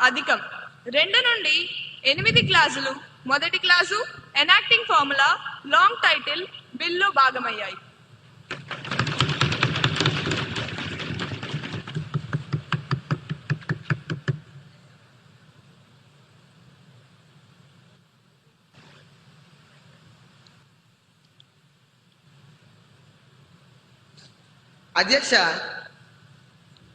అధికం. రెండు నుండి ఎనిమిది క్లాసులు. మొదటి class enacting formula long title bill భాగమయ్యాయి. అధ్యక్ష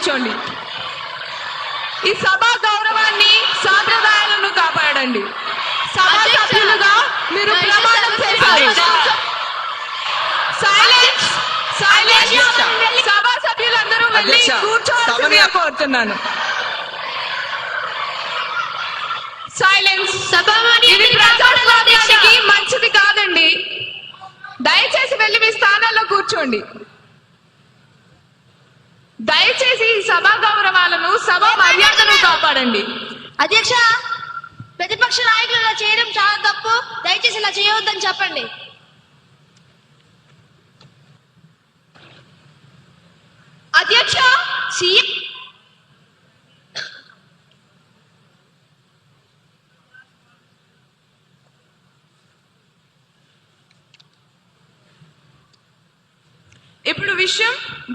కూర్చోండి. ఈ సభా గౌరవాన్ని సాంప్రదాయాలను కాపాడండి. సభా సభ్యులుగా మీరు ప్రమాణం చేశారు. Silence silence. సభా సభ్యులందరూ వెళ్ళి కూర్చోవాల్సిందిగా కోరుతున్నాను. సైలెన్స్. ఇది ప్రజాస్వామ్యానికి మంచిది కాదండి. దయచేసి వెళ్ళి మీ స్థానాల్లో కూర్చోండి. దయచేసి ఈ సభా గౌరవాలను సభా మర్యాదను కాపాడండి. అధ్యక్ష ప్రతిపక్ష నాయకులు ఇలా చేయడం చాలా తప్పు. దయచేసి ఇలా చేయవద్దని చెప్పండి. అధ్యక్ష సీఎం ఇప్పుడు విషయం